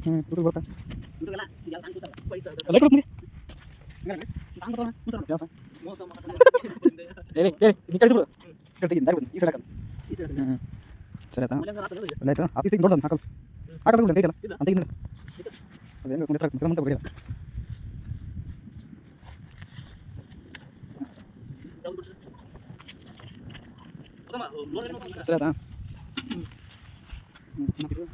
ಹ್ಞೂ ಹುಡುಗ ಬರ್ತಾ ಹುಡುಗಲ್ಲ ಈಗ ಸಾಂಗ್ ಕೂತಾರ ಪೈಸಾ ಲೈಟ್ ಕೊಡು ಸಾಂಗ್ ಕೂತಾರ ಕೂತಾರ ಯಾವ ಸಾಂಗ್ ಮೋಸ ಏ ಏ ನೀ ಕಳಿಸಿ ಬಿಡು ಕಳ್ತಿದ್ದೀನಿ ದಾರಿ ಬಂದು ಈ ಸೈಡ್ ಹಾಕಲ್ಲ ಈ ಸೈಡ್ ಹ್ಞೂ ಸರಿ ಆಯ್ತಾ ಮಲ್ಯಾಂಗ ರಾತ್ರಿ ಒಳ್ಳೆ ಆಯ್ತು ಆಫೀಸಿಗೆ ನೋಡೋದು ಹಾಕಲ್ಲ ಹಾಕಲ್ಲ ಬಿಡು ಐತಲ್ಲ ಇಲ್ಲ. ಅಂತ ಈಗ ಅದು ಹೆಂಗೆ ಕುಂಡಿರ್ತಾರೆ ಮತ್ತೆ ಮುಂದೆ ಬಡಿಯಲ್ಲ ಡೌನ್ ಬಿಡ್ರಿ ಹೋಗಮ್ಮ ನೋಡಿ ನೋಡಿ ಸರಿ ಆಯ್ತಾ ಹ್ಞೂ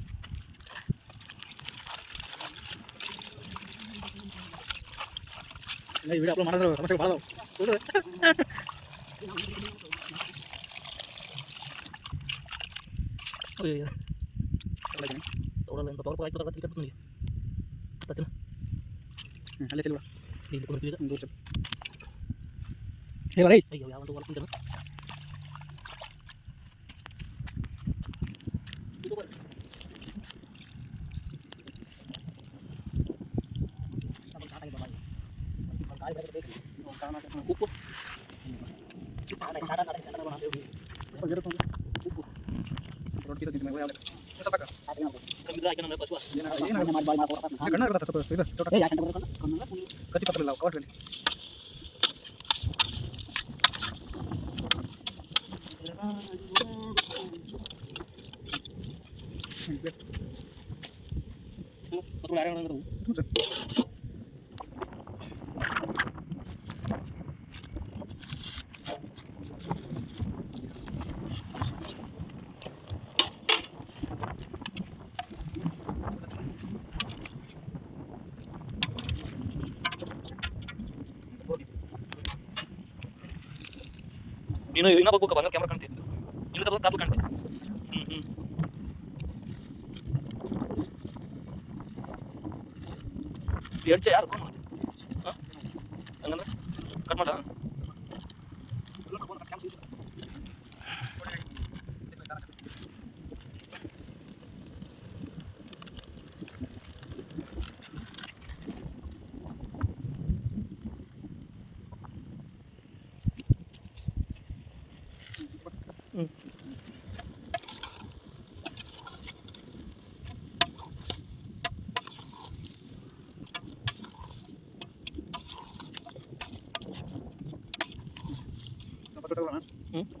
ವಿಡಿಯೋ ಅಪ್ಲೋಡ್ ಮಾಡಿದ್ರೆ ಸಮಸ್ಯೆ ಭಾಳ ಅಯ್ಯೋ ತೊಗೊಳಲ್ಲ ಅಂತ ಪವರ್ ಆಯ್ತು ರಾತ್ರಿ ಕಟ್ಟು ನನಗೆ ತತ್ತಿನ ಅಲ್ಲೇ ಚೆಲ್ವ ಇಲ್ಲಿ ಕೊಡ್ತೀವಿ ದೂರ ಕಚ್ಚಿ ಪತ್ರ ಇಲ್ಲ ಕವರ್ ಪತ್ರ ಯಾರು ಅಂದ್ರೆ ಇನ್ನೊಬ್ಬ ಇನ್ನೂ ಬರ್ಬೇಕು ಬಂಗ ಕ್ಯಾಮ್ರಾ ಕಾಣ್ತೀನಿ ಇಲ್ಲಿ ಕಬ್ಬು ಕಾಪು ಕಾಣ್ತೀನಿ ಹ್ಞೂ ಹ್ಞೂ ಎಡ್ಚೆ ಯಾರು ಹಂಗಂದ್ರೆ ಕಟ್ ಮಾಡ Mm-hmm.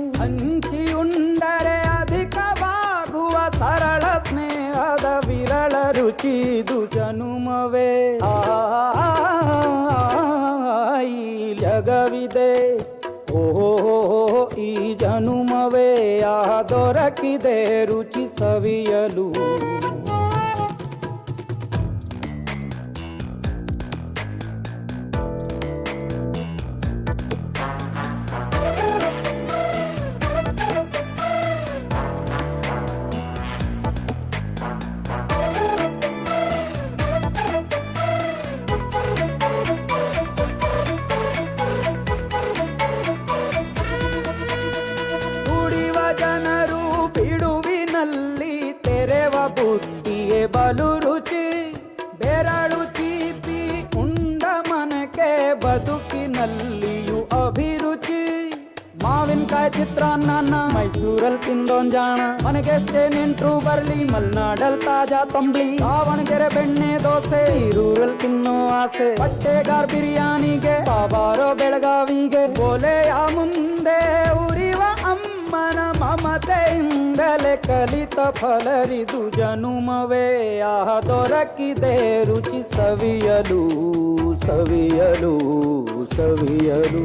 ರುಚಿದು ಜನುಮವೇ ಆ ಈ ಜಗವಿದೆ ಓಹೋ ಈ ಜನುಮವೇ ಆ ದೊರಕಿದೆ ರುಚಿ ಸವಿಯಲು ಬಲು ರುಚಿ ಬೆರಳು ಚೀಪಿ ಉಂಡ ಮನಕ್ಕೆ ಬದುಕಿನಲ್ಲಿಯೂ ಅಭಿರುಚಿ. ಮಾವಿನಕಾಯಿ ಚಿತ್ರಾನ್ನ ಮೈಸೂರಲ್ಲಿ ತಿಂದೊಂದ್ ಜಾಣ. ಮನೆಗೆಷ್ಟೇ ನೆಂಟ್ರು ಬರ್ಲಿ, ಮಲ್ನಾಡಲ್ ತಾಜಾ ತಂಬ್ಳಿ. ದಾವಣಗೆರೆ ಬೆಣ್ಣೆ ದೋಸೆ ಈರೂರಲ್ಲಿ ತಿನ್ನೋ ಆಸೆ. ಬಟ್ಟೆಗಾರ್ ಬಿರಿಯಾನಿಗೆ ಬಾಬಾರೋ ಬೆಳಗಾವಿಗೆ. ಬೋಲೆಯ ಮುಂದೆ ಉರಿವ ಅಮ್ಮನ ಮಮತೆಯಿಂದಲೇ ಕಲಿತ ಫಲರಿದು ಜನುಮವೇ ಆಹ ದೊರಕಿದೆ ರುಚಿ ಸವಿಯಲು ಸವಿಯಲು ಸವಿಯಲು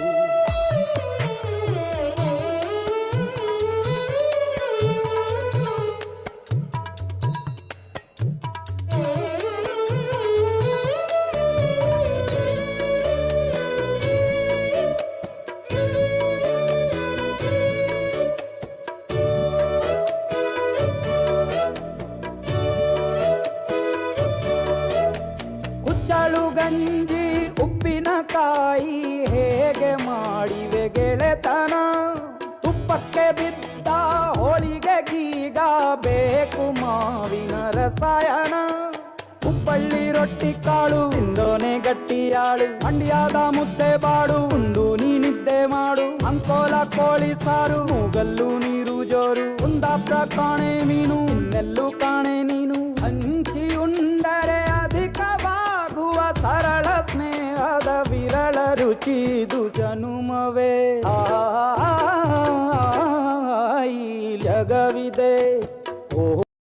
ಗೆಳೆತನ ತುಪ್ಪಕ್ಕೆ ಬಿದ್ದ ಹೋಳಿಗೆ ಗೀಗ ಬೇಕು ಮಾವಿನ ರಸಾಯನ. ಹುಬ್ಬಳ್ಳಿ ರೊಟ್ಟಿ ಕಾಳು ಇಂದೋನೆ ಗಟ್ಟಿಯಾಳು ಮಂಡ್ಯಾದ ಮುದ್ದೆ ಬಾಡು ಒಂದು ನೀ ನಿದ್ದೆ ಮಾಡು. ಅಂಕೋಲ ಕೋಳಿ ಸಾರು, ಮೂಗಲ್ಲು ನೀರು ಜೋರು. ಕುಂದಾಪುರ ಕಾಣೆ ಮೀನು, ಇನ್ನೆಲ್ಲೂ ಕಾಣೆ ನೀನು. ಹಂಚಿ ಉಂಡರೆ ಅಧಿಕವಾಗುವ ಸರಳ ಸ್ನೇಹದ ವಿರಳ ರುಚಿ ಜನುಮವೇ. ಆ